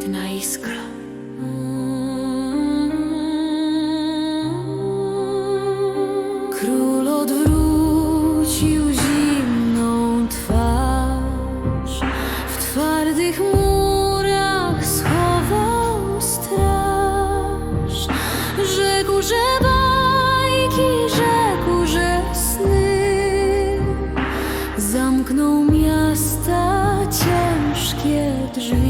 jedna iskra. Król odwrócił zimną twarz, w twardych murach schował straż. Rzekł, że bajki, rzekł, że sny zamknął miasta ciężkie drzwi.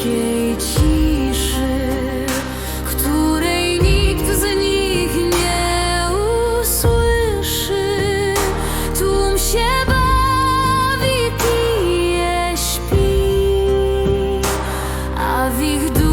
słodkiej ciszy, której nikt z nich nie usłyszy. Tłum się bawi, pije, śpi, a w ich duszy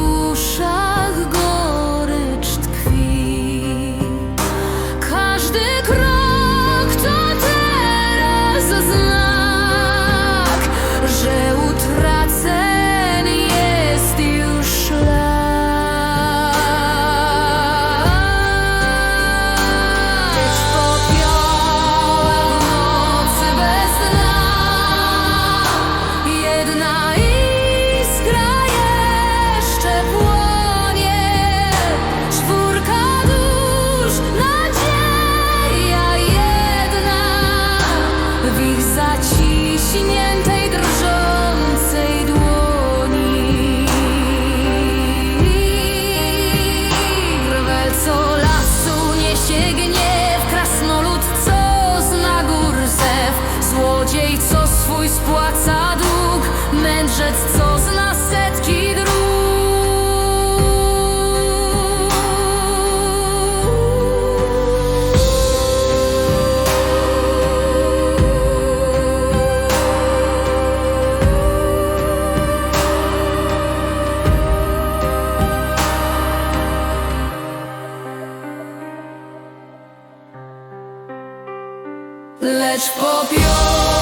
mędrzec, co nas setki dróg. Lecz popiół